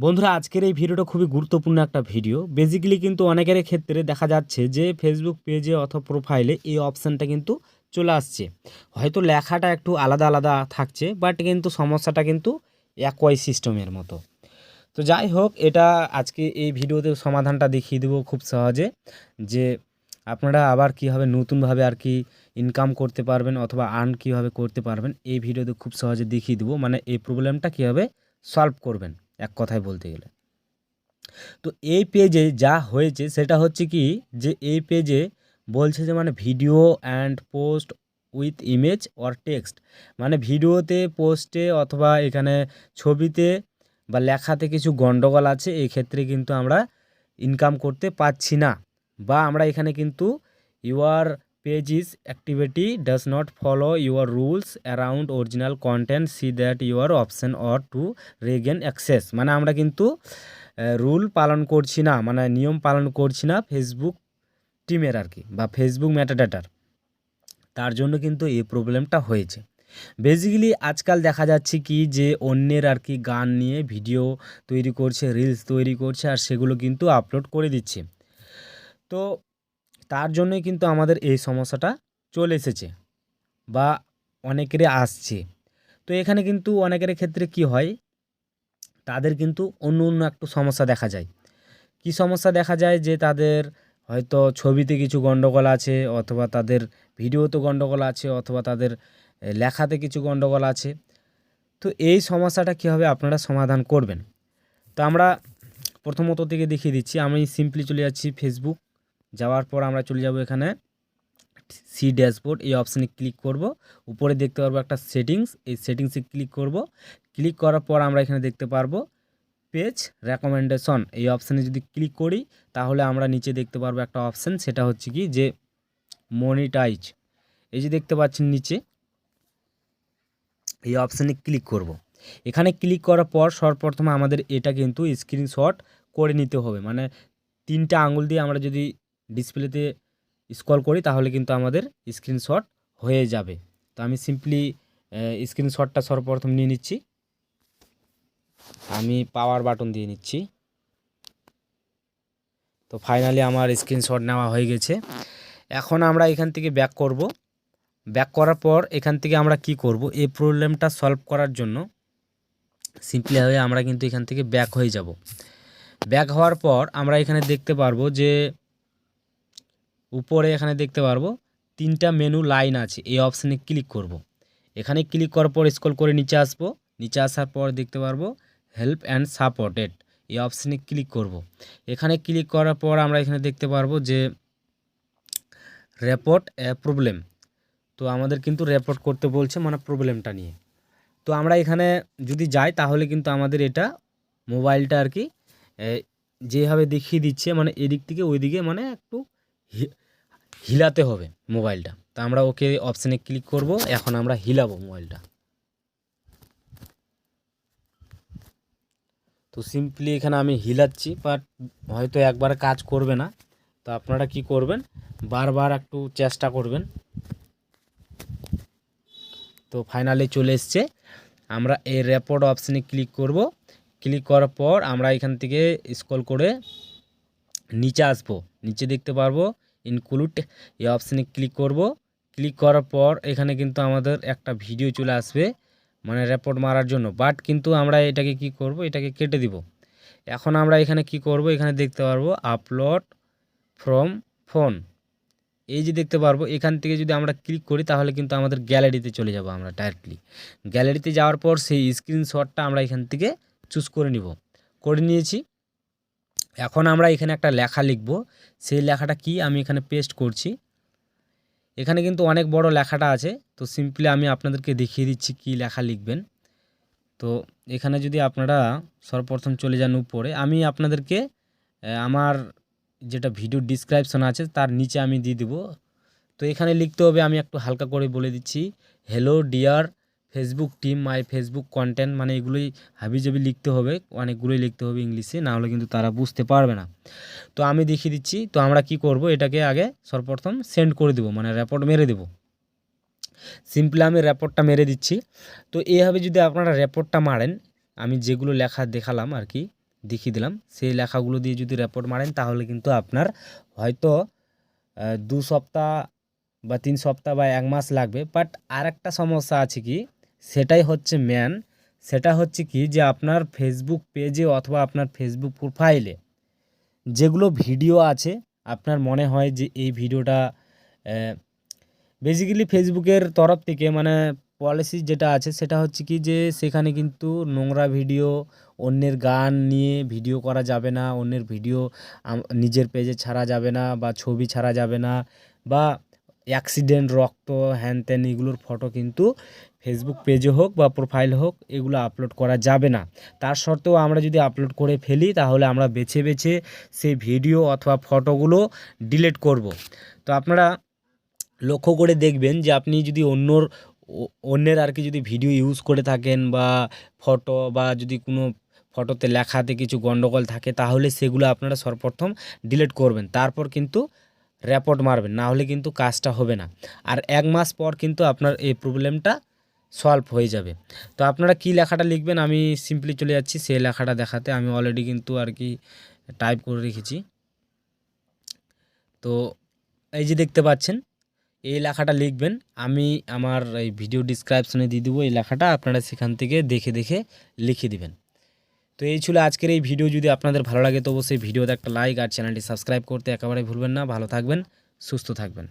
বন্ধুরা, আজকের এই ভিডিওটা খুবই গুরুত্বপূর্ণ একটা ভিডিও। বেসিক্যালি কিন্তু অনেকের ক্ষেত্রে দেখা যাচ্ছে যে ফেসবুক পেজে অথবা প্রোফাইলে এই অপশানটা কিন্তু চলে আসছে। হয়তো লেখাটা একটু আলাদা আলাদা থাকছে বাট কিন্তু সমস্যাটা কিন্তু একই সিস্টেমের মতো। তো যাই হোক, এটা আজকে এই ভিডিওতে সমাধানটা দেখিয়ে দেবো খুব সহজে, যে আপনারা আবার কীভাবে নতুনভাবে আর কি ইনকাম করতে পারবেন অথবা আর্ন কীভাবে করতে পারবেন, এই ভিডিওতে খুব সহজে দেখিয়ে দেবো। মানে এই প্রবলেমটা কীভাবে সলভ করবেন। এক কথায় বলতে গেলে। তো এই পেজে যা হয়েছে সেটা হচ্ছে কি যে এই পেজে বলছে যে মানে video and post with image or text মানে ভিডিওতে পোস্টে অথবা এখানে ছবিতে বা লেখাতে কিছু গন্ডগোল আছে, এই ক্ষেত্রে কিন্তু আমরা ইনকাম করতে পারছি না। বা আমরা এখানে কিন্তু your page is activity does not follow your rules around original content see that your option or to regain access মানে আমরা কিন্তু রুল পালন করছি না মানে নিয়ম পালন করছি না ফেসবুক টিমের আর কি, বা ফেসবুক ম্যাটাডাটার তার জন্য কিন্তু এই প্রবলেমটা হয়েছে। বেসিক্যালি আজকাল দেখা যাচ্ছে কি যে অন্যের আর কি গান নিয়ে ভিডিও তৈরি করছে রিলস তৈরি করছে, আর সেগুলো কিন্তু আপলোড করে দিচ্ছে। তো তার জন্যই কিন্তু আমাদের এই সমস্যাটা চলে এসেছে বা অনেকেরই আসছে। তো এখানে কিন্তু অনেকের ক্ষেত্রে কি হয়? তাদের কিন্তু অন্য অন্য একটু সমস্যা দেখা যায়। কি সমস্যা দেখা যায় যে তাদের হয়তো ছবিতে কিছু গণ্ডগোল আছে অথবা তাদের ভিডিওতে গণ্ডগোল আছে অথবা তাদের লেখাতে কিছু গণ্ডগোল আছে। তো এই সমস্যাটা কীভাবে আপনারা সমাধান করবেন? তো আমরা প্রথমত থেকে দেখিয়ে দিচ্ছি, আমি সিম্পলি চলে যাচ্ছি ফেসবুক যাওয়ার পর আমরা চলে যাব এখানে সি ড্যাশবোর্ড এই অপশানে ক্লিক করব। উপরে দেখতে পারব একটা সেটিংস এই সেটিংসে ক্লিক করব। ক্লিক করার পর আমরা এখানে দেখতে পারব পেজ রেকমেন্ডেশন এই অপশানে যদি ক্লিক করি, তাহলে আমরা নিচে দেখতে পারব একটা অপশান সেটা হচ্ছে কি যে মনিটাইজ এই যে দেখতে পাচ্ছেন নিচে, এই অপশানে ক্লিক করব। এখানে ক্লিক করার পর সর্বপ্রথমে আমাদের এটা কিন্তু স্ক্রিনশট করে নিতে হবে। মানে তিনটা আঙুল দিয়ে আমরা যদি ডিসপ্লেতে স্ক্রল করি, তাহলে কিন্তু আমাদের স্ক্রিনশট হয়ে যাবে। তো আমি সিম্পলি স্ক্রিনশটটা সর্বপ্রথম নিয়ে নিচ্ছি। আমি পাওয়ার বাটন দিয়ে নিচ্ছি। তো ফাইনালি আমার স্ক্রিনশট নেওয়া হয়ে গেছে। এখন আমরা এখান থেকে ব্যাক করব। ব্যাক করার পর এখান থেকে আমরা কি করব? এই প্রবলেমটা সলভ করার জন্য সিম্পলিভাবে আমরা কিন্তু এখান থেকে ব্যাক হয়ে যাব। ব্যাক হওয়ার পর আমরা এখানে দেখতে পারব যে উপরে এখানে দেখতে পারব, তিনটা মেনু লাইন আছে, এই অপশানে ক্লিক করব। এখানে ক্লিক করার পর স্ক্রল করে নিচে আসব, নিচে আসার পর দেখতে পারব হেল্প অ্যান্ড সাপোর্টেড এই অপশানে ক্লিক করব। এখানে ক্লিক করার পর আমরা এখানে দেখতে পারব যে রেপোর্ট প্রবলেম তো আমাদের কিন্তু রেপোর্ট করতে বলছে মানে প্রবলেমটা নিয়ে তো আমরা এখানে যদি যাই, তাহলে কিন্তু আমাদের এটা মোবাইলটা আর কি যেভাবে দেখিয়ে দিচ্ছে মানে এদিক থেকে ওই দিকে মানে একটু হিলাতে হবে মোবাইলটা। তা আমরা ওকে অপশানে ক্লিক করব, এখন আমরা হিলাবো মোবাইলটা। তো সিম্পলি এখানে আমি হিলাচ্ছি বাট হয়তো একবার কাজ করবে না। তো আপনারা কি করবেন, বারবার একটু চেষ্টা করবেন। তো ফাইনালি চলে এসছে। আমরা এই রেপোর্ট অপশানে ক্লিক করব। ক্লিক করার পর আমরা এখান থেকে স্ক্রল করে নিচে আসব। নিচে দেখতে পারব ইনক্লুড এই অপশানে ক্লিক করব। ক্লিক করার পর এখানে কিন্তু আমাদের একটা ভিডিও চলে আসবে মানে রেপোর্ট মারার জন্য। বাট কিন্তু আমরা এটাকে কি করব? এটাকে কেটে দিব। এখন আমরা এখানে কি করব? এখানে দেখতে পারব আপলোড ফ্রম ফোন এই যে দেখতে পারব, এখান থেকে যদি আমরা ক্লিক করি তাহলে কিন্তু আমাদের গ্যালারিতে চলে যাব আমরা ডাইরেক্টলি গ্যালারিতে যাওয়ার পর সেই স্ক্রিনশটটা আমরা এখান থেকে চুজ করে নিব। করে নিয়েছি। এখন আমরা এখানে একটা লেখা লিখব। সেই লেখাটা কি আমি এখানে পেস্ট করছি। এখানে কিন্তু অনেক বড় লেখাটা আছে। তো সিম্পলি আমি আপনাদেরকে দেখিয়ে দিচ্ছি কি লেখা লিখবেন। তো এখানে যদি আপনারা সর্বপ্রথম চলে যান উপরে, আমি আপনাদেরকে আমার যেটা ভিডিও ডিসক্রিপশন আছে তার নিচে আমি দিয়ে দিব। তো এখানে লিখতে হবে, আমি একটু হালকা করে বলে দিচ্ছি hello dear Facebook team my Facebook content মানে এগুলোই হাবিজাবি লিখতে হবে, অনেকগুলোই লিখতে হবে ইংলিশে, না হলে কিন্তু তারা বুঝতে পারবে না। তো আমি দেখিয়ে দিচ্ছি, তো আমরা কি করব, এটাকে আগে সর্বপ্রথম সেন্ড করে দেবো মানে রেপোর্ট মেরে দেবো। সিম্পলি আমি রেপোর্টটা মেরে দিচ্ছি। তো এইভাবে যদি আপনারা রেপোর্টটা মারেন, আমি যেগুলো লেখা দেখালাম আর কি, দেখিয়ে দিলাম, সেই লেখাগুলো দিয়ে যদি রেপোর্ট মারেন, তাহলে কিন্তু আপনার হয়তো দু সপ্তাহ বা তিন সপ্তাহ বা এক মাস লাগবে। বাট আর একটা সমস্যা আছে কি সেটাই হচ্ছে ম্যান সেটা হচ্ছে কি যে আপনার ফেসবুক পেজে অথবা আপনার ফেসবুক প্রোফাইলে যেগুলো ভিডিও আছে, আপনার মনে হয় যে এই ভিডিওটা বেসিক্যালি ফেসবুকের তরফ থেকে মানে পলিসি যেটা আছে সেটা হচ্ছে কি যে সেখানে কিন্তু নোংরা ভিডিও অন্যের গান নিয়ে ভিডিও করা যাবে না, অন্যের ভিডিও নিজের পেজে ছাড়া যাবে না বা ছবি ছাড়া যাবে না বা অ্যাক্সিডেন্ট রক্ত হ্যান ত্যান এগুলোর ফটো কিন্তু ফেসবুক পেজে হোক বা প্রোফাইল হোক, এগুলো আপলোড করা যাবে না। তার সত্ত্বেও আমরা যদি আপলোড করে ফেলি, তাহলে আমরা বেছে বেছে সেই ভিডিও অথবা ফটোগুলো ডিলিট করব। তো আপনারা লক্ষ্য করে দেখবেন যে আপনি যদি অন্যর, অন্যের আর কি যদি ভিডিও ইউজ করে থাকেন বা ফটো বা যদি কোনো ফটোতে লেখাতে কিছু গন্ডগোল থাকে, তাহলে সেগুলো আপনারা সর্বপ্রথম ডিলিট করবেন। তারপর কিন্তু রেপোর্ট মারবেন না হলে কিন্তু কাজটা হবে না। আর এক মাস পর কিন্তু আপনার এই প্রবলেমটা সলভ হয়ে যাবে। তো আপনারা কি লেখাটা লিখবেন? আমি সিম্পলি চলে যাচ্ছি, সেই লেখাটা দেখাতে। আমি অলরেডি কিন্তু আর কি টাইপ করে রেখেছি। তো এই যে দেখতে পাচ্ছেন, এই লেখাটা লিখবেন। আমি আমার এই ভিডিও ডিসক্রিপশনে দিয়ে দেবো। এই লেখাটা আপনারা সেখান থেকে দেখে দেখে লিখে দিবেন। তো এই ছিল আজকের এই ভিডিও। যদি আপনাদের ভালো লাগে তো অবশ্যই ভিডিওতে একটা লাইক আর চ্যানেলটি সাবস্ক্রাইব করতে একেবারে ভুলবেন না। ভালো থাকবেন, সুস্থ থাকবেন।